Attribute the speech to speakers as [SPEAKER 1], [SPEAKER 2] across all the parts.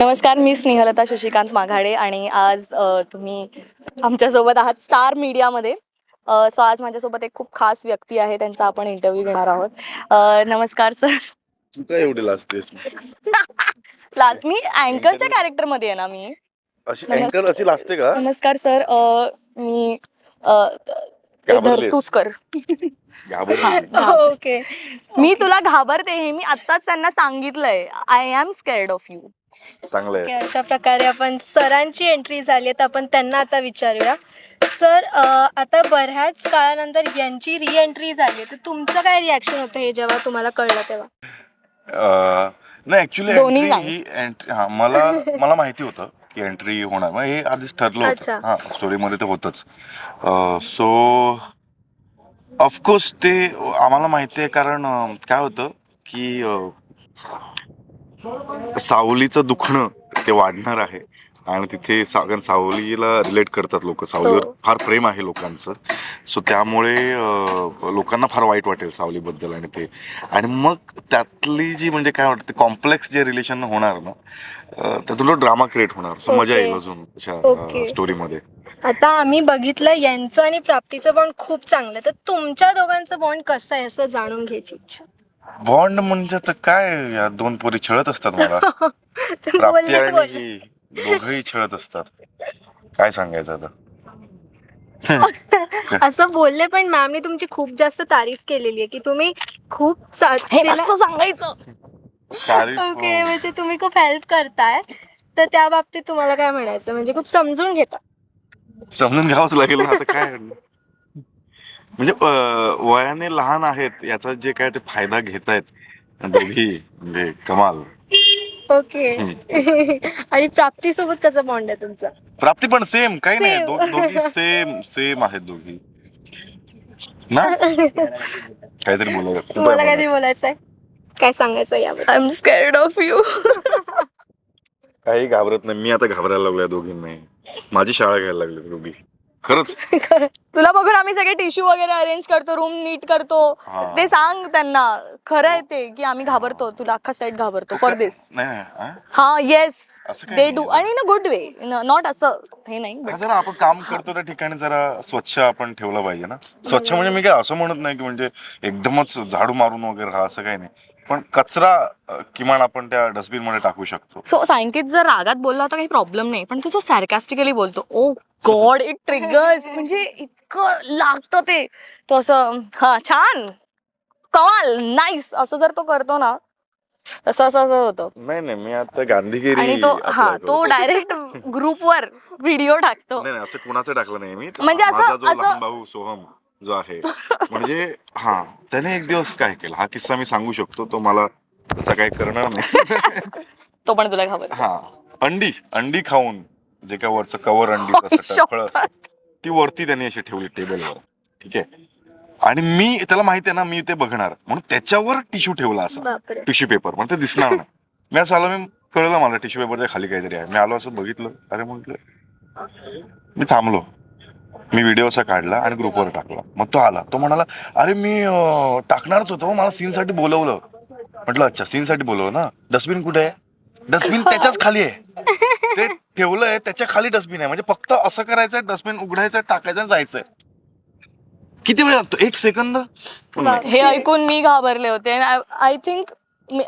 [SPEAKER 1] नमस्कार मी स्नेहलता शशिकांत माघाडे आणि आज तुम्ही आमच्यासोबत आहात स्टार मीडियामध्ये. सो आज माझ्यासोबत एक खूप खास व्यक्ती आहे त्यांचा आपण इंटरव्ह्यू घेणार आहोत. नमस्कार सर
[SPEAKER 2] तू काय एवढी लाजतेस
[SPEAKER 1] मी अँकरच्या कॅरेक्टरमध्ये आहे. ना मी.
[SPEAKER 2] अशी. अँकर अशी लाजते का?
[SPEAKER 1] नमस्कार सर मी? तूच कर.
[SPEAKER 3] ओके
[SPEAKER 1] मी तुला घाबरते हे मी आत्ताच त्यांना सांगितलंय. I am scared of you
[SPEAKER 2] चांगलंय
[SPEAKER 3] ओके अशा प्रकारे आपण सरांची एंट्री झाली आहे तर आपण त्यांना आता विचारूया. सर आता बऱ्याच काळानंतर यांची री एंट्री झाली. तर तुमचं काय रिॲक्शन होतं हे जेव्हा तुम्हाला कळलं तेव्हा?
[SPEAKER 2] अं, नाही ऍक्च्युली
[SPEAKER 1] दोन्ही
[SPEAKER 2] एंट्री
[SPEAKER 1] नाही.
[SPEAKER 2] ही एंट्री हा मला मला माहिती होतं की एंट्री होणार. मग हे आधीच ठरलं
[SPEAKER 3] अच्छा.
[SPEAKER 2] होतं हा स्टोरीमध्ये ते होतच. सो ऑफकोर्स ते आम्हाला माहिती आहे कारण अं, काय होतं की अं, सावलीचं दुखणं ते वाढणार आहे आणि तिथे सा कारण सावलीला रिलेट करतात लोक सावलीवर
[SPEAKER 3] हो.
[SPEAKER 2] फार प्रेम आहे लोकांचं सो त्यामुळे अं, लोकांना फार वाईट वाटेल सावलीबद्दल आणि ते आणि मग त्यातली जी म्हणजे काय वाटतं कॉम्प्लेक्स जे रिलेशन होणार ना अं, त्यातून ड्रामा क्रिएट होणार सो मजा
[SPEAKER 3] Okay.
[SPEAKER 2] येईल अजून
[SPEAKER 3] Okay.
[SPEAKER 2] अशा स्टोरीमध्ये
[SPEAKER 3] आता आम्ही बघितलं यांचं आणि प्राप्तीचं बॉन्ड खूप चांगलं. तर तुमच्या दोघांचं बॉन्ड कसं आहे असं जाणून घ्यायची इच्छा
[SPEAKER 2] बॉन्ड म्हणजे तर काय या दोन पोरी छळत असतात मला
[SPEAKER 3] तर
[SPEAKER 2] प्राप्ती आणि. ही दोघही छळत असतात. काय सांगायचं आता?
[SPEAKER 3] असं बोलले पण मॅमने तुमची खूप जास्त तारीफ केलेली आहे की तुम्ही खूप चा-
[SPEAKER 1] हे
[SPEAKER 3] तिला-
[SPEAKER 1] कसं सांगायचं.
[SPEAKER 2] तारीफ,
[SPEAKER 3] ओके
[SPEAKER 2] अं,
[SPEAKER 3] म्हणजे तुम्ही खूप हेल्प करताय. तर त्या बाबतीत तुम्हाला काय म्हणायचं? म्हणजे खूप समजून घेता.
[SPEAKER 2] समजून घ्यावंच लागेल ना आता काय? म्हणजे वयाने लहान आहेत याचा जे काय ते फायदा घेतायत दोघी म्हणजे कमाल.
[SPEAKER 3] ओके. आणि प्राप्ती सोबत कसा बॉन्ड आहे तुमचा?
[SPEAKER 2] प्राप्ती पण सेम काही नाही. दो- दोघी सेम सेम आहेत दोघी. ना? काहीतरी बोला
[SPEAKER 3] तुम्हाला काहीतरी बोलायचं आहे? काय सांगायचं याबद्दल?
[SPEAKER 1] I am scared of you
[SPEAKER 2] काही घाबरत नाही. मी आता घाबरायला लागलोय दोघींनाही. माझी शाळा घ्यायला लागली दोघी खरंच.
[SPEAKER 1] तुला बघून आम्ही सगळे टिश्यू वगैरे अरेंज करतो रूम नीट करतो.
[SPEAKER 2] हा.
[SPEAKER 1] ते सांग त्यांना. खरं आहे ते की आम्ही घाबरतो. तुला अख्खा सेट घाबरतो. फॉर दिस
[SPEAKER 2] नाही नाही, हा?
[SPEAKER 1] हा येस
[SPEAKER 2] असं काही
[SPEAKER 1] दे डू. आणि in a good way not असं हे नाही
[SPEAKER 2] हा, जरा आपण काम करतो त्या ठिकाणी जरा स्वच्छ आपण ठेवलं पाहिजे ना. स्वच्छ म्हणजे मी काय असं म्हणत नाही की म्हणजे एकदमच झाडू मारून वगैरे हा असं काही नाही. पण कचरा अ, किमान आपण त्या डस्टबिनमध्ये टाकू शकतो.
[SPEAKER 1] सो सांकेत जर रागात बोलला होता काही प्रॉब्लेम नाही. पण तो जो सॅरकॅस्टिकली बोलतो ओ गॉड इट ट्रिगर्स म्हणजे इतकं लागतं ते. तो असं हा छान. कमाल. नाईस असं जर तो करतो ना तसं असं असं होतं.
[SPEAKER 2] नाही नाही मी आता गांधीगिरी
[SPEAKER 1] आणि तो
[SPEAKER 2] apply
[SPEAKER 1] हा
[SPEAKER 2] करतो.
[SPEAKER 1] तो डायरेक्ट ग्रुपवर व्हिडिओ टाकतो.
[SPEAKER 2] नाही नाही असं कुणाचं टाकलं नाही मी.
[SPEAKER 1] म्हणजे असं-
[SPEAKER 2] माझा जो
[SPEAKER 1] असं-
[SPEAKER 2] लहान भाऊ सोहम जो आहे. म्हणजे हा त्याने एक दिवस काय केलं? हा किस्सा मी सांगू शकतो तो मला तसा काही करणार नाही.
[SPEAKER 1] तो पण तुला घाबर
[SPEAKER 2] हा अंडी अंडी खाऊन जे काय वरचं कवर अंडी फळ ती वरती त्यांनी अशी ठेवली टेबलवर. ठीक आहे? आणि मी त्याला माहिती आहे ना मी ते बघणार. म्हणून त्याच्यावर टिश्यू ठेवला असा. टिश्यू पेपर पण ते दिसणार नाही. मी असं आलो मी कळलं मला टिश्यू पेपरच्या खाली काहीतरी आहे. मी आलो असं बघितलं. अरे म्हटलं मी थांबलो. मी व्हिडिओ असा काढला आणि ग्रुपवर टाकला. मग तो आला. तो म्हणाला अरे मी अं, टाकणारच होतो. मला सीन साठी बोलवलं. म्हटलं अच्छा सीन साठी बोलवलं ना? डस्टबिन कुठे आहे? डस्टबिन त्याच्याच खाली आहे. ते ठेवलंय त्याच्याखाली डस्टबिन आहे. म्हणजे फक्त असं करायचं डस्टबिन उघडायचं टाकायचं आणि जायचंय. किती वेळ लागतो? एक सेकंद.
[SPEAKER 1] हे ऐकून मी घाबरले होते. I think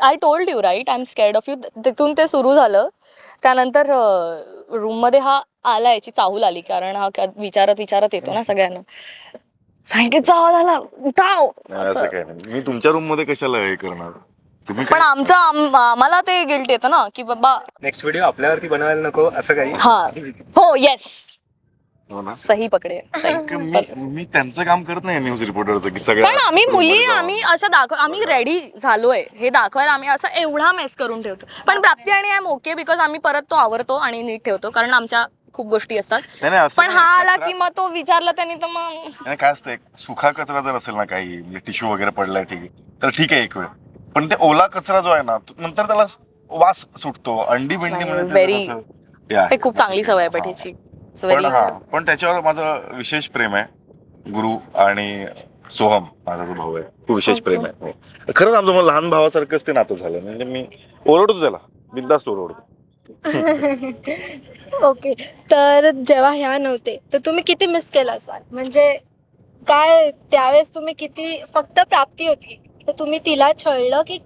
[SPEAKER 1] I told you right I am scared of you तिथून ते सुरू झालं. त्यानंतर रूममध्ये हा आला याची चाहूल आली कारण हा क्या- विचारत विचारत येतो ना सगळ्यांना. सांगितचा आवाज आला उठाव
[SPEAKER 2] नाही, असं नाही. मी तुमच्या रूममध्ये कशाला हे करणार? तुम्ही
[SPEAKER 1] पण आमचं आम- आम्हाला ते गिल्ट येतं ना की बाबा
[SPEAKER 4] नेक्स्ट व्हिडिओ आपल्यावरती बनवायला नको असं काही?
[SPEAKER 1] हा. हो येस
[SPEAKER 2] हो ना?
[SPEAKER 1] सही पकडे सही.
[SPEAKER 2] मी मी त्यांचं काम करत नाही न्यूज रिपोर्टरचं की सगळं
[SPEAKER 1] कारण आम्ही मुली आम्ही असं दाखव आम्ही रेडी झालोय. हे दाखवायला आम्ही असं एवढा मेस करून ठेवतो. पण प्राप्ती आणि आय एम ओके बिकॉज आम्ही परत तो आवरतो आणि नीट ठेवतो कारण आमच्या खूप गोष्टी असतात
[SPEAKER 2] नाही, नाही, असं
[SPEAKER 1] पण
[SPEAKER 2] नाही.
[SPEAKER 1] हा आला
[SPEAKER 2] कचरा-
[SPEAKER 1] की मग तो विचारला त्यांनी तर मग
[SPEAKER 2] काय असतं एक सुखा कचरा जर असेल ना काही टिश्यू वगैरे पडलाय ठीक आहे तर ठीक आहे एक वेळ पण ते ओला कचरा जो आहे ना तो नंतर त्याला वास सुटतो अंडी बिंडी
[SPEAKER 1] नाही,
[SPEAKER 2] म्हणजे
[SPEAKER 1] very-
[SPEAKER 2] ते जरासं हे आहे.
[SPEAKER 1] ते खूप चांगली सवय आहे पेठीची It's
[SPEAKER 2] पण
[SPEAKER 1] very-
[SPEAKER 2] हा पण त्याच्यावर माझं विशेष प्रेम आहे गुरु आणि सोहम माझा जो भाऊ आहे खूप विशेष प्रेम आहे हो. खरंच आमचं मला लहान भावासारखंच ते नातं झालं म्हणजे मी ओरडतो त्याला बिंदास्त ओरडतो
[SPEAKER 3] ओके. तर जेव्हा ह्या नव्हते तर तुम्ही किती मिस केलं असाल? म्हणजे काय त्यावेळेस तुम्ही किती फक्त प्राप्ती होती? तर तुम्ही तिला छळलं की?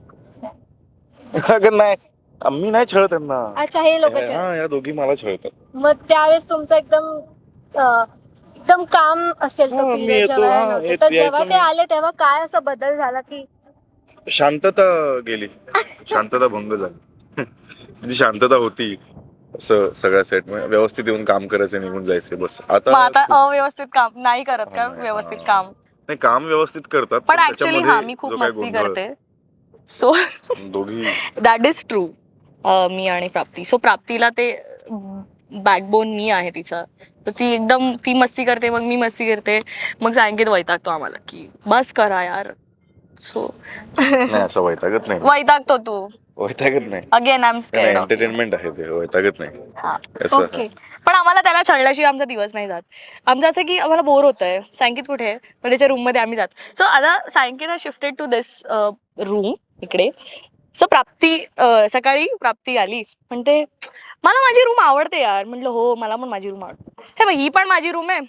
[SPEAKER 2] अगं नाही. मी नाही छळत त्यांना.
[SPEAKER 3] अच्छा हे लोक
[SPEAKER 2] हा या दोघी मला छळतात.
[SPEAKER 3] मग त्यावेळेस तुमचं एकदम अं, एकदम काम असेल
[SPEAKER 2] हा,
[SPEAKER 3] तो
[SPEAKER 2] मी
[SPEAKER 3] period
[SPEAKER 2] येतो,
[SPEAKER 3] जेव्हा
[SPEAKER 2] हा,
[SPEAKER 3] ह्या नव्हते.
[SPEAKER 2] येत-
[SPEAKER 3] तर
[SPEAKER 2] यायचं
[SPEAKER 3] जेव्हा ते
[SPEAKER 2] मी.
[SPEAKER 3] आले तेव्हा काय असा बदल झाला की
[SPEAKER 2] शांतता गेली. शांतता भंग झाली. जी शांतता होती असं सगळ्या सेट व्यवस्थित येऊन काम करायचं निघून जायचे बस. आता
[SPEAKER 1] मग आता अव्यवस्थित काम नाही करत का?
[SPEAKER 2] नाही,
[SPEAKER 1] व्यवस्थित
[SPEAKER 2] हा.
[SPEAKER 1] काम?
[SPEAKER 2] नाही काम व्यवस्थित करतात
[SPEAKER 1] पण ऍक्च्युली हा मी खूप
[SPEAKER 2] जो काही
[SPEAKER 1] मस्ती
[SPEAKER 2] गोंधळ,
[SPEAKER 1] करते. सो
[SPEAKER 2] दोघी
[SPEAKER 1] दॅट इज ट्रू मी आणि प्राप्ती. सो प्राप्तीला ते बॅकबोन मी आहे तिचा. तर ती एकदम ती मस्ती करते मग मी मस्ती करते. मग सांगित वैतागतो आम्हाला की बस करा यार. सो.
[SPEAKER 2] नाही असं वैतागत नाही.
[SPEAKER 1] वैतागतो तू.
[SPEAKER 2] वैतागत नाही.
[SPEAKER 1] Again I am scared
[SPEAKER 2] entertainment आहे ते वैतागत नाही. असं
[SPEAKER 3] ओके
[SPEAKER 1] पण आम्हाला त्याला छळल्याशिवाय आमचा दिवस नाही जात. आमचं असं की आम्हाला बोर होत आहे सांकित कुठे? आहे मग त्याच्या रूममध्ये आम्ही जात. सो आता सांकित हा शिफ्टेड टू दिस रूम इकडे. सो प्राप्ती अं, सकाळी प्राप्ती आली. म्हणते मला माझी रूम आवडते यार. म्हटलं हो मला पण माझी रूम आवडते हे बघ ही पण माझी रूम आहे.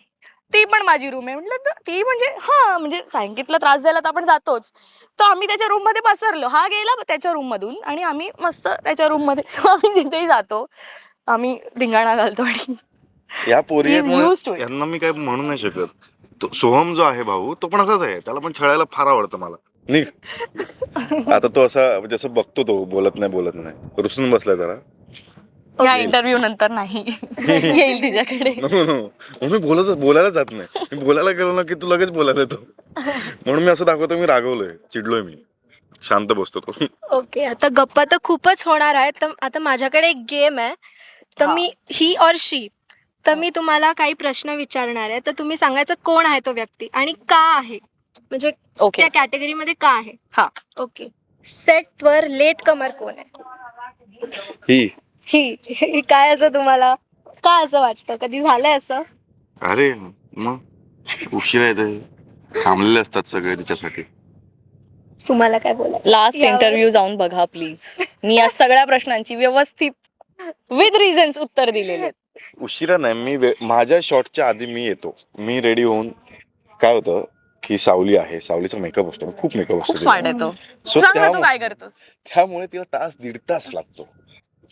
[SPEAKER 1] ती पण माझी रूम आहे. म्हटलं "तर ती म्हणजे हा म्हणजे सांगितलं त्रास द्यायला तर आपण जातोच. तर आम्ही त्याच्या रूममध्ये पसरलो. हा गेला त्याच्या रूममधून आणि आम्ही मस्त त्याच्या रूममध्ये सो आम्ही जिथेही जातो आम्ही धिंगाणा घालतो आणि
[SPEAKER 2] या पोरी
[SPEAKER 1] used to it.
[SPEAKER 2] यांना मी काय म्हणू नाही शकत. तो सोहम जो आहे भाऊ तो पण असाच आहे. त्याला पण छळायला फार आवडतं मला. निघ. आता तो असा जसं बघतो तो बोलत नाही बोलत नाही. रुसून बसलाय जरा.
[SPEAKER 1] ह्या इंटरव्ह्यू नंतर नाही. येईल तिच्याकडे.
[SPEAKER 2] मग मी बोलतच बोलायला जात नाही. मी बोलायला गेलो ना की तू लगेच बोलायला येतो. म्हणून मी असं दाखवतो मी रागवलोय. चिडलोय मी. शांत बसतो तो.
[SPEAKER 3] ओके आता गप्पा तर खूपच होणार आहे तर आता माझ्याकडे एक गेम आहे. तर
[SPEAKER 1] हा.
[SPEAKER 3] मी ही और शी तर मी तुम्हाला काही प्रश्न विचारणार आहे. तर तुम्ही सांगायचं कोण आहे तो व्यक्ती आणि का आहे? म्हणजे
[SPEAKER 1] ओके
[SPEAKER 3] त्या कॅटेगरीमध्ये का आहे?
[SPEAKER 1] हा.
[SPEAKER 3] ओके सेट वर लेट कमर कोण आहे?
[SPEAKER 2] ही
[SPEAKER 3] ही ही काय असं तुम्हाला? काय असं वाटतं? कधी झालंय असं?
[SPEAKER 2] अरे मग? उशिरा येते थांबलेले असतात सगळे तिच्यासाठी.
[SPEAKER 3] तुम्हाला काय बोलायचं?
[SPEAKER 1] लास्ट
[SPEAKER 3] यावर-
[SPEAKER 1] इंटरव्ह्यू जाऊन बघा प्लीज मी या सगळ्या प्रश्नांची व्यवस्थित विथ रिझन्स उत्तर दिलेले आहेत.
[SPEAKER 2] उशिरा नाही मी वे- माझ्या शॉटच्या आधी मी येतो. मी रेडी होऊन काय होतं की सावली आहे. सावलीचा मेकअप असतो. खूप मेकअप
[SPEAKER 1] खूप
[SPEAKER 2] असतो
[SPEAKER 1] स्मार्ट
[SPEAKER 2] तिला.
[SPEAKER 1] आहे तो.
[SPEAKER 2] So
[SPEAKER 1] सांग ना तू
[SPEAKER 2] त्यामुळे-
[SPEAKER 1] काय करतोस?
[SPEAKER 2] त्यामुळे तिला तास दीड तास लागतो.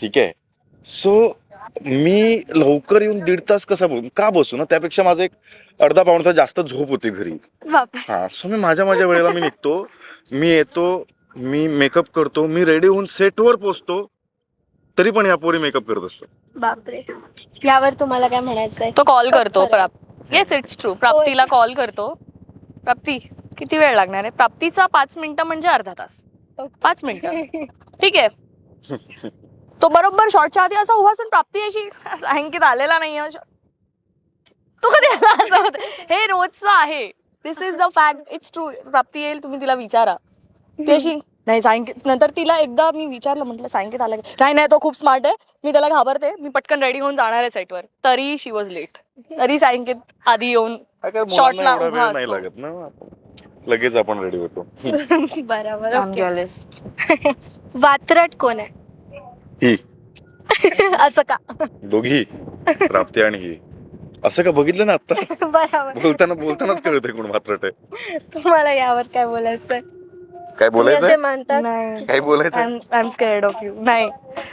[SPEAKER 2] ठीक आहे? सो मी लवकर येऊन दीड तास कसा बसू? का बसू ना? त्यापेक्षा माझं एक अर्धा पाऊण तास जास्त झोप होती घरी.
[SPEAKER 3] बापरे.
[SPEAKER 2] हा सो मी माझ्या माझ्या वेळेला मी निघतो मी येतो मी मेकअप करतो मी रेडी होऊन सेटवर पोचतो तरी पण ह्या पोरी मेकअप करत असतात.
[SPEAKER 3] बापरे. यावर तुम्हाला काय म्हणायचंय
[SPEAKER 1] तो कॉल करतो. प्राप येस इट्स ट्रू प्राप्तीला कॉल करतो. प्राप्ती किती वेळ लागणार आहे? प्राप्तीचा पाच मिनिटं म्हणजे अर्धा तास. पाच मिनिटं. ठीक आहे. तो बरोबर शॉर्टच्या आधी असा उभा असून प्राप्ती अशी. अंकित आलेला नाही तू कधी आला असं होतं? हे रोजचं आहे. This is the fact it's true Prapti येईल तुम्ही तिला विचारा. ती अशी नाही सांगित नंतर तिला एकदा मी विचारलं म्हटलं सांगित आलं की? नाही नाही तो खूप स्मार्ट आहे. मी त्याला घाबरते. मी पटकन रेडी होऊन जाणार आहे सेटवर तरी शी वॉज लेट तरी सांगित आधी येऊन उभा
[SPEAKER 2] वेळ नाही. लागत ना. लगेच आपण रेडी होतो.
[SPEAKER 3] बरोबर. वात्रट कोण आहे?
[SPEAKER 2] ही.
[SPEAKER 3] असं का?
[SPEAKER 2] दोघी. प्राप्ती आणि ही. असं का बघितलं ना आता?
[SPEAKER 3] बरोबर.
[SPEAKER 2] बोलताना बोलतानाच कळतंय कोण मात्र
[SPEAKER 3] तुम्हाला यावर काय बोलायचंय?
[SPEAKER 2] काय
[SPEAKER 3] असे
[SPEAKER 2] बोलायचं
[SPEAKER 3] म्हणतात
[SPEAKER 1] नाही
[SPEAKER 2] काय बोलायचं
[SPEAKER 1] I am scared of you नाही.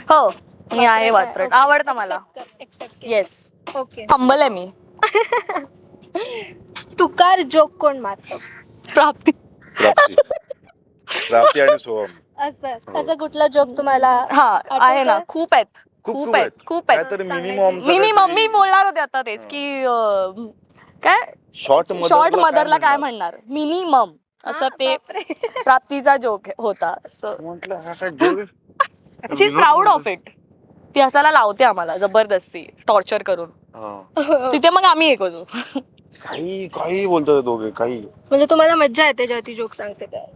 [SPEAKER 1] हो मी आहे वात्रट आवडतं मला.
[SPEAKER 3] एक्सेप्ट
[SPEAKER 1] येस
[SPEAKER 3] ओके
[SPEAKER 1] हंबल आहे मी.
[SPEAKER 3] तुकार जोक कोण मारतो?
[SPEAKER 1] प्राप्ती.
[SPEAKER 2] प्राप्ती. प्राप्ती आणि सोहम.
[SPEAKER 3] असं असं कुठला जोक तुम्हाला
[SPEAKER 1] हा आहे ना.
[SPEAKER 3] आठवतंय?
[SPEAKER 1] खूप आहेत.
[SPEAKER 2] खूप
[SPEAKER 1] खूप आहेत. खूप आहेत.
[SPEAKER 2] काहीतरी. मिनिमम
[SPEAKER 1] मिनिमम मी बोलणार होते आता तेच की अं, काय?
[SPEAKER 2] शॉर्ट
[SPEAKER 1] शॉर्ट मदरला काय म्हणणार? मिनिमम असं ते
[SPEAKER 3] बापरे.
[SPEAKER 1] प्राप्तीचा जोक होता.
[SPEAKER 2] म्हटलं हा काय?
[SPEAKER 1] She is proud of it ती हसायला लावते आम्हाला जबरदस्ती टॉर्चर करून.
[SPEAKER 2] हा.
[SPEAKER 1] तिथे मग आम्ही एक होतो.
[SPEAKER 2] काही काही बोलतात दोघे काही.
[SPEAKER 3] म्हणजे तुम्हाला मज्जा येते जेव्हा ती जोक सांगते काय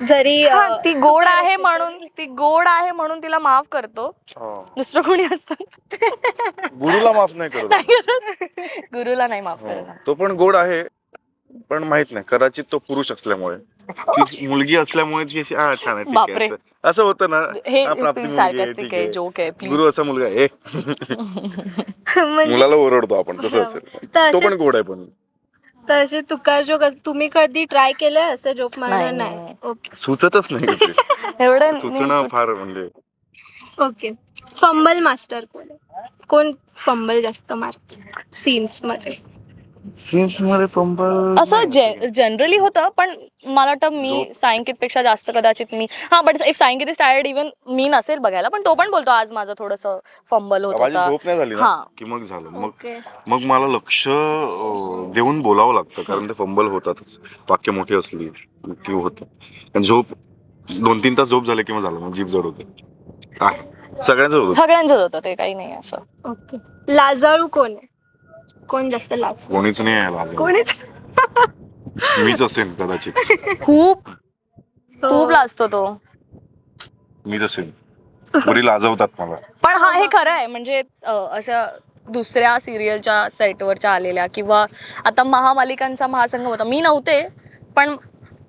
[SPEAKER 3] जरी
[SPEAKER 1] हा,
[SPEAKER 3] अं,
[SPEAKER 1] ती गोड आहे म्हणून. ती गोड आहे म्हणून तिला माफ करतो
[SPEAKER 2] हा.
[SPEAKER 1] दुसरं कोणी असतं
[SPEAKER 2] गुरुला माफ नाही करत
[SPEAKER 1] करत. गुरुला नाही माफ
[SPEAKER 2] हो.
[SPEAKER 1] करणार
[SPEAKER 2] तो पण गोड आहे पण माहीत नाही कदाचित तो पुरुष असल्यामुळे ती मुलगी असल्यामुळे ती अशी हा छान आहे ठीक
[SPEAKER 1] बापरे.
[SPEAKER 2] असं- असं होतं ना
[SPEAKER 1] हे
[SPEAKER 2] हा, प्राप्ती मुलगी आहे. गुरु असा मुलगा आहे
[SPEAKER 3] म्हणजे
[SPEAKER 2] मुलाला ओरडतो आपण तसं असेल
[SPEAKER 3] तर
[SPEAKER 2] तो पण गोड आहे पण
[SPEAKER 3] तर असे तुकार जोक तुम्ही कधी ट्राय केलंय असं जोक मारणं
[SPEAKER 1] नाही,
[SPEAKER 3] नाही? ओके
[SPEAKER 2] सुचतच नाही कुठे.
[SPEAKER 1] एवढं
[SPEAKER 2] सुचणं फार म्हणजे
[SPEAKER 3] ओके फंबल मास्टर कोण आहे? कोण फंबल जास्त मार?
[SPEAKER 2] सीन्समध्ये. सीन्समध्ये फंबल
[SPEAKER 1] असं जनरली होतं पण मला वाटतं मी सायंकित पेक्षा जास्त कदाचित मी हा but if Sankit is tired even मी नसेल बघायला पण तो पण बोलतो आज माझं थोडस फंबल होत
[SPEAKER 2] माझी
[SPEAKER 1] होता.
[SPEAKER 2] झोप नाही झाली ना?
[SPEAKER 1] हा.
[SPEAKER 2] की मग झालं. मग मग मला लक्ष अं, देऊन बोलावं लागतं कारण ते फंबल होतातच. वाक्य मोठी असली की होतं. आणि झोप दोन तीन तास झोप झाले की मग झालं मग जीभ जड होते. आहे. सगळ्यांचं होतं.
[SPEAKER 1] सगळ्यांचंच होतं ते काही नाही असं.
[SPEAKER 3] ओके लाजाळू कोण आहे? कोण जास्त लाज?
[SPEAKER 2] कोणीच नाही आहे लाज
[SPEAKER 3] कोणीच?
[SPEAKER 2] मीच असेन कदाचित.
[SPEAKER 1] खूप
[SPEAKER 3] हो.
[SPEAKER 1] खूप लाजतो तो.
[SPEAKER 2] मीच असेन. पुरी लाजवतात मला.
[SPEAKER 1] पण हा हे खरं आहे म्हणजे अं, अशा दुसऱ्या सिरियलच्या सेटवरच्या आलेल्या किंवा आता महामालिकांचा महासंघ होता. मी नव्हते पण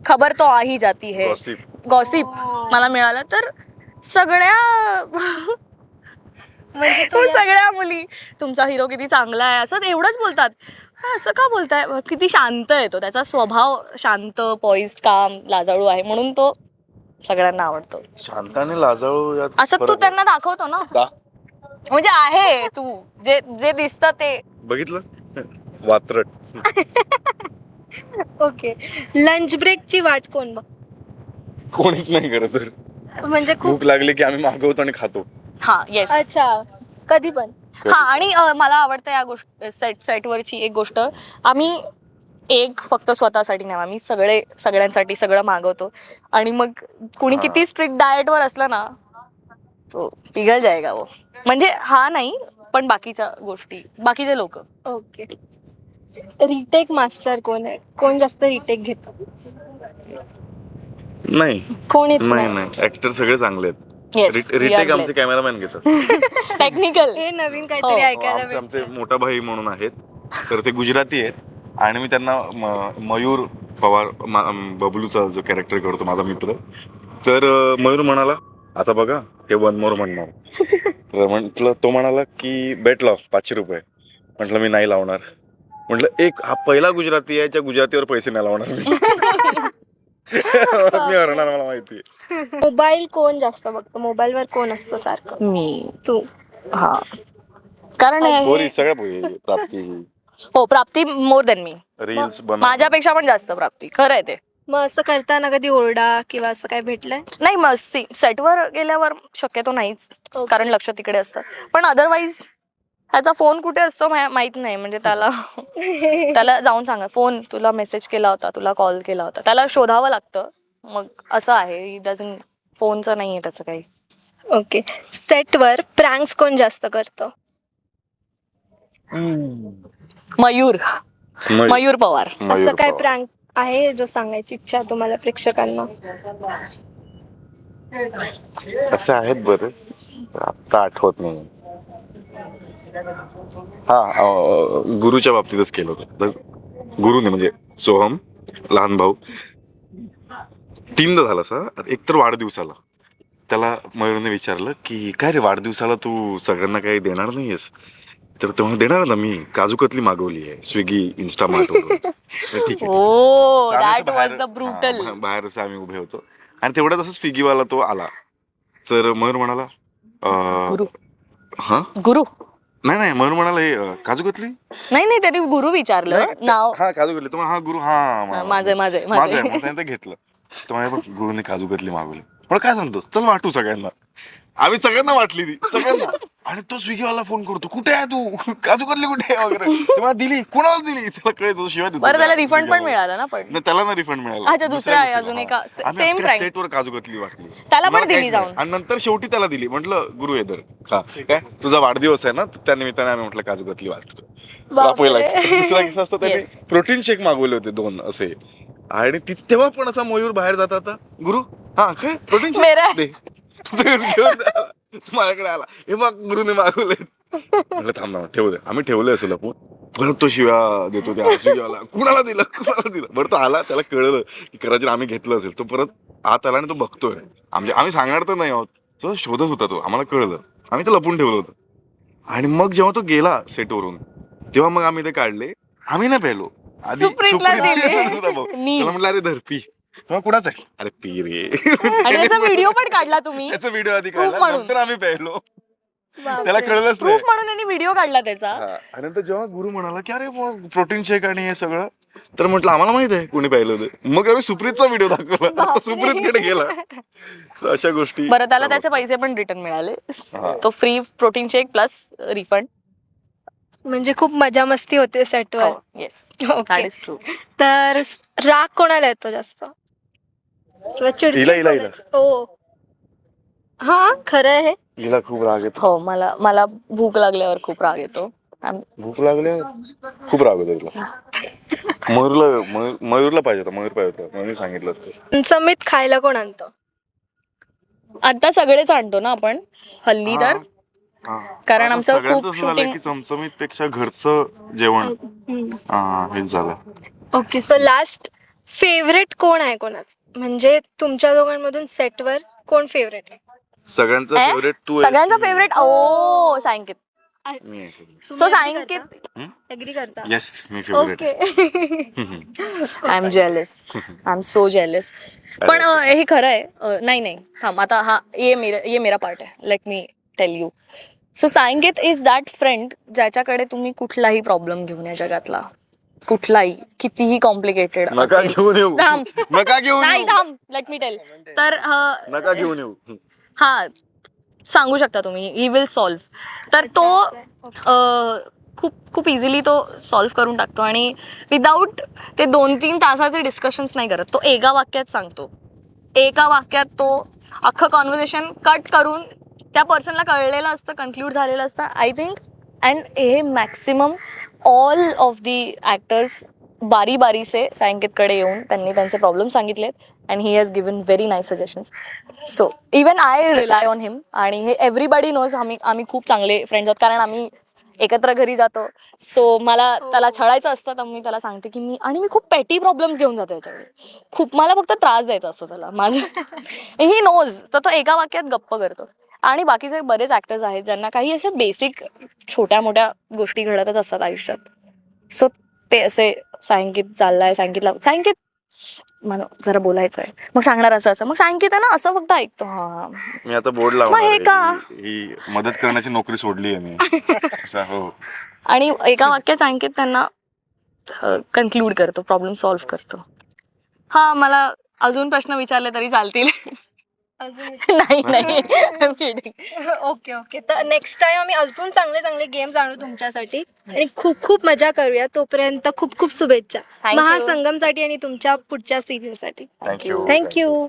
[SPEAKER 1] खबर तो आही जाती है.
[SPEAKER 2] Gossip.
[SPEAKER 1] गॉसिप मला मिळालं. तर सगळ्या
[SPEAKER 3] म्हणजे
[SPEAKER 1] तो सगळ्या मुली तुमचा हिरो किती चांगला आहे असंच एवढंच बोलतात. हा, असं का बोलताय? किती शांत आहे तो त्याचा स्वभाव शांत पॉइज्ड काम लाजाळू आहे म्हणून तो सगळ्यांना आवडतो.
[SPEAKER 2] शांताने लाजाळू यात
[SPEAKER 1] असं
[SPEAKER 2] फरक
[SPEAKER 1] तू
[SPEAKER 2] आहे.
[SPEAKER 1] त्यांना दाखवतो ना?
[SPEAKER 2] दा-
[SPEAKER 1] म्हणजे आहे तू जे जे दिसतं ते.
[SPEAKER 2] बघितलं? वात्रट.
[SPEAKER 3] ओके. लंच ब्रेकची वाट कोण बघ?
[SPEAKER 2] कोणीच नाही करत. तर
[SPEAKER 3] म्हणजे खूप
[SPEAKER 2] भूक लागली की आम्ही मागवतो आणि खातो.
[SPEAKER 1] हा येस
[SPEAKER 3] अच्छा. कधी पण.
[SPEAKER 1] हा आणि अ, मला आवडतं या गोष्ट सेट सेटवरची एक गोष्ट. आम्ही एक फक्त स्वतःसाठी नाही आम्ही सगळे सगळ्यांसाठी सगळं मागवतो. आणि मग कुणी किती स्ट्रिक्ट डाएटवर असलं ना तो पिघल जायगा वो. म्हणजे हा नाही पण बाकीच्या गोष्टी बाकीचे लोक.
[SPEAKER 3] ओके. रिटेक मास्टर कोण आहे? कोण जास्त रिटेक घेत?
[SPEAKER 2] नाही.
[SPEAKER 3] कोणीच
[SPEAKER 2] नाही
[SPEAKER 3] नाही.
[SPEAKER 2] नाही. ऍक्टर सगळे चांगले आहेत.
[SPEAKER 1] Yes,
[SPEAKER 2] रिट-
[SPEAKER 1] we are
[SPEAKER 2] रिटेक आमचे
[SPEAKER 1] blessed.
[SPEAKER 2] कॅमेरामॅन घेतात.
[SPEAKER 1] टेक्निकल
[SPEAKER 3] हे नवीन
[SPEAKER 1] हो,
[SPEAKER 3] काहीतरी ऐकायला
[SPEAKER 2] आमचे आमचे
[SPEAKER 3] भेटतं
[SPEAKER 2] मोठा भाई म्हणून आहेत. तर ते गुजराती आहेत. आणि मी त्यांना म- मयूर पवार मा- अम, बबलूचा जो कॅरेक्टर करतो माझा मित्र. तर अं, मयूर म्हणाला आता बघा हे वन मोर म्हणणार. तर म्हटलं तो म्हणाला की बेट लाव पाचशे रुपये. म्हटलं मी नाही लावणार. म्हटलं एक हा पहिला गुजराती आहे ज्या गुजरातीवर पैसे नाही लावणार मी. मी मला माहिती.
[SPEAKER 3] मोबाईल कोण जास्त बघतो? मोबाईलवर कोण असतं सारखं?
[SPEAKER 1] मी.
[SPEAKER 3] तू.
[SPEAKER 1] हा. कारण हे-
[SPEAKER 2] पोरी सगळ्या पोरी प्राप्ती.
[SPEAKER 1] हो प्राप्ती मोर देन मी
[SPEAKER 2] रील्स
[SPEAKER 1] माझ्यापेक्षा पण जास्त प्राप्ती खरं आहे ते.
[SPEAKER 3] मग असं करताना कधी ओरडा किंवा असं काय भेटलंय?
[SPEAKER 1] नाही मग सेटवर गेल्यावर शक्यतो नाहीच. कारण लक्ष तिकडे असतं. पण अदरवाईज ह्याचा फोन कुठे असतो मा- माहीत नाही म्हणजे त्याला त्याला जाऊन सांगा. फोन तुला मेसेज केला होता तुला कॉल केला होता. त्याला शोधावं लागतं. मग असं आहे डझन फोनचं नाही आहे त्याचं काही.
[SPEAKER 3] ओके सेटवर प्रँक्स कोण जास्त करतो?
[SPEAKER 1] मयूर. मयूर. पवार.
[SPEAKER 3] असं काय प्रँक आहे जो सांगायची इच्छा आहे तुम्हाला प्रेक्षकांना?
[SPEAKER 2] असे आहेत बरेच. आता आठवत नाही. हा अं, गुरुच्या बाबतीतच केलं होतं. तर गुरुने म्हणजे सोहम लहान भाऊ तीनदा झालं असं एक तर वाढदिवसाला. त्याला मयूरने विचारलं की काय रे वाढदिवसाला तू सगळ्यांना काही देणार नाहीयेस? तर तेव्हा देणार ना मी. काजू कतली मागवली आहे स्विगी इन्स्टामार्ट ठीक आहे.
[SPEAKER 1] ओ
[SPEAKER 2] तर आम्ही
[SPEAKER 1] दॅट
[SPEAKER 2] असं
[SPEAKER 1] वॉज
[SPEAKER 2] बाहेर-
[SPEAKER 1] द ब्रुटल
[SPEAKER 2] हा, बाहेर असं आम्ही उभे होतो. आणि तेवढ्यात असं स्विगीवाला तो आला. तर मयूर म्हणाला अं,
[SPEAKER 1] गुरु.
[SPEAKER 2] हा?
[SPEAKER 1] गुरु.
[SPEAKER 2] नाही नाही मयूर म्हणाला हे काजू कतली
[SPEAKER 1] नाही नाही त्यांनी गुरु विचारलं. नाव
[SPEAKER 2] हा काजू कतली तर मग हा गुरु हा
[SPEAKER 1] माझं माझं
[SPEAKER 2] माझं आहे. त्याने ते घेतलं. तर म्हणे बघ गुरुने काजू कतली मागवली. मला काय सांगतो चल वाटू सगळ्यांना. आम्ही सगळ्यांना वाटली ती सगळ्यांना. आणि तो स्विगीवाला फोन करतो कुठे आहे तू काजू कतली कुठे आहे वगैरे दिली कुणाला दिली त्याला कळतो शिवाय देतो
[SPEAKER 1] बरं त्याला
[SPEAKER 2] त्या
[SPEAKER 1] रिफंड पण. मिळालं ना पण
[SPEAKER 2] नाही त्याला ना रिफंड मिळालं
[SPEAKER 1] अच्छा, दुसऱ्या आहे, अजून. एका से-
[SPEAKER 2] आम्ही
[SPEAKER 1] same
[SPEAKER 2] अख्ख्या
[SPEAKER 1] prank.
[SPEAKER 2] सेटवर काजू कतली वाटली
[SPEAKER 1] त्याला पण
[SPEAKER 2] मला
[SPEAKER 1] दिली
[SPEAKER 2] काहीच नाही.
[SPEAKER 1] जाऊन.
[SPEAKER 2] आणि नंतर शेवटी त्याला दिली म्हटलं गुरु येदर खा काय तुझा वाढदिवस आहे ना तर त्या निमित्ताने आम्ही म्हटलं काजू कतली वाटतो
[SPEAKER 3] बापरे.
[SPEAKER 2] पहिला किस्सा. दुसरा किस्सा असता त्याने. प्रोटीन शेक मागवले होते दोन असे आणि ती तेव्हा पण असा मयूर बाहेर जाता आता गुरु हा काय प्रोटीन
[SPEAKER 1] मेरा.
[SPEAKER 2] शेक दे घेऊन आला. माझ्याकडे आला. हे मग गुरुने मागवले. म्हटलं थांब ना ठेवू दे. आम्ही ठेवले असेल आपण परत तो शिव्या देतो त्या शिव्याला. कुणाला दिलं? कुणाला दिलं? बरं तो आला त्याला कळलं की कदाचित आम्ही घेतलं असेल. तो परत आत आला आणि तो बघतोय. आमच्या आम्ही सांगणार तर नाही आहोत. तो शोधत होता तो. आम्हाला कळलं. आम्ही ते लपून ठेवलं होतं. आणि मग जेव्हा तो गेला सेटवरून तेव्हा मग आम्ही ते काढले. आम्ही नाही प्यायलो आधी
[SPEAKER 1] सुप्रीतला दिले. नी.
[SPEAKER 2] म्हटलं अरे धर पी मग कुणाच आहे. अरे पी रे
[SPEAKER 1] आणि त्याचा व्हिडिओ पण काढला तुम्ही?
[SPEAKER 2] त्याचा व्हिडिओ आधी
[SPEAKER 1] Proof
[SPEAKER 2] काढला.
[SPEAKER 1] म्हणून.
[SPEAKER 2] नंतर आम्ही प्यायलो
[SPEAKER 3] बापरे.
[SPEAKER 2] त्याला कळलंच नाही.
[SPEAKER 1] प्रूफ म्हणून यांनी व्हिडिओ काढला त्याचा.
[SPEAKER 2] हा. आणि नंतर जेव्हा गुरु म्हणाला की अरे प्रोटीन शेक आणि हे सगळं तर म्हटलं आम्हाला माहीत आहे कोणी पाहिलं होतं. मग आम्ही सुप्रीतचा व्हिडिओ दाखवला. आता सुप्रीतकडे गेला. So अशा गोष्टी
[SPEAKER 1] बरं त्याला त्याचे पैसे पण रिटर्न मिळाले. तो free protein shake plus refund
[SPEAKER 3] म्हणजे खूप मजा मस्ती होते सेटवर
[SPEAKER 1] yes
[SPEAKER 3] okay
[SPEAKER 1] that is true
[SPEAKER 3] तर राग कोणाला येतो जास्त? किंवा? हो. हा खरं आहे.
[SPEAKER 2] हिला खूप राग येतो.
[SPEAKER 1] हो मला मला भूक लागल्यावर खूप राग येतो. आम-
[SPEAKER 2] भूक लागले खूप राग येतो हिला मयूरला मयूर- मयूरला पाहिजे होता मयूर पाहिजे होता. म्हणून सांगितलं होतं.
[SPEAKER 3] समित खायला कोण आणतं?
[SPEAKER 1] आता सगळेच आणतो ना आपण? हल्ली तर. कारण
[SPEAKER 2] आता
[SPEAKER 1] आमचं
[SPEAKER 2] सगळ्यांचं
[SPEAKER 1] खूप
[SPEAKER 2] असं झालंय
[SPEAKER 1] shooting-
[SPEAKER 2] की चमचमीत पेक्षा घरचं जेवण हा हेच झालं
[SPEAKER 3] ओके सो लास्ट फेवरेट कोण आहे कोणाचं? म्हणजे तुमच्या दोघांमधून सेटवर कोण फेवरेट आहे?
[SPEAKER 2] सगळ्यांचं? फेवरेट तू आहेस
[SPEAKER 1] सगळ्यांचा? फेवरेट ओ सांगित.
[SPEAKER 2] मी आहे favorite.
[SPEAKER 1] सो सांगित.
[SPEAKER 3] अग्री करता.
[SPEAKER 2] Yes me favourite
[SPEAKER 3] okay
[SPEAKER 1] I am jealous I am so jealous पण अ, हे खरं आहे. अ, नाही नाही. थांब. आता हा ये मेरा ये मेरा पार्ट आहे. Let me tell you so Sanket is that friend ज्याच्याकडे तुम्ही कुठलाही प्रॉब्लेम घेऊन या जगातला. कुठलाही कितीही कॉम्प्लिकेटेड
[SPEAKER 2] नका घेऊन येऊ.
[SPEAKER 1] थांब.
[SPEAKER 2] नका घेऊन
[SPEAKER 1] नाही
[SPEAKER 2] येऊ.
[SPEAKER 1] थांब. लेट मी टेल तर अ,
[SPEAKER 2] नका घेऊन येऊ.
[SPEAKER 1] हा. सांगू शकता तुम्ही. ही विल सॉल्व्ह तर तो अ, खूप खूप इझिली तो सॉल्व्ह करून टाकतो आणि विदाऊट ते दोन तीन तासाचे डिस्कशन्स नाही करत. तो एका वाक्यात सांगतो. एका वाक्यात तो अख्खं कॉन्व्हर्सेशन कट करून त्या पर्सनला कळलेलं असतं कन्क्लूड झालेलं असतं. आय थिंक अँड हे maximum all of the actors बारी बारीसे सांकेतकडे येऊन त्यांनी त्यांचे प्रॉब्लेम सांगितलेत. And he has given very nice suggestions so even I rely on him आणि हे एव्हरीबडी नोज आम्ही आम्ही खूप चांगले फ्रेंड्स आहोत. कारण आम्ही एकत्र घरी जातो. सो मला त्याला छळायचं असतं तर मी त्याला सांगते की मी आणि मी खूप पेटी प्रॉब्लेम्स घेऊन जातो याच्याकडे खूप मला फक्त त्रास द्यायचा असतो त्याला. माझं ही नोज तर तो एका वाक्यात गप्प करतो. आणि बाकीचे बरेच ऍक्टर्स आहेत ज्यांना काही अशा बेसिक छोट्या मोठ्या गोष्टी घडतच असतात आयुष्यात. सो ते असे सांगित चाललाय सांगितलं सांगित मला जरा बोलायचं आहे मग सांगणार असं असं. मग सांगित आहे ना असं फक्त ऐकतो. हा.
[SPEAKER 2] मी आता बोर्ड
[SPEAKER 1] मग हे का?
[SPEAKER 2] ही मदत करण्याची नोकरी सोडली आहे मी. असं, हो.
[SPEAKER 1] आणि एका वाक्यात सांगित त्यांना कन्क्लूड करतो प्रॉब्लेम सॉल्व्ह करतो. हा मला अजून प्रश्न विचारले तरी चालतील. नाही नाही.
[SPEAKER 3] ओके ओके तर नेक्स्ट टाइम आम्ही अजून चांगले चांगले गेम्स आणू तुमच्यासाठी. आणि खूप खूप मजा करूया तोपर्यंत खूप खूप शुभेच्छा. महासंगमसाठी आणि तुमच्या पुढच्या सिरियलसाठी
[SPEAKER 2] थँक्यू
[SPEAKER 3] थँक्यू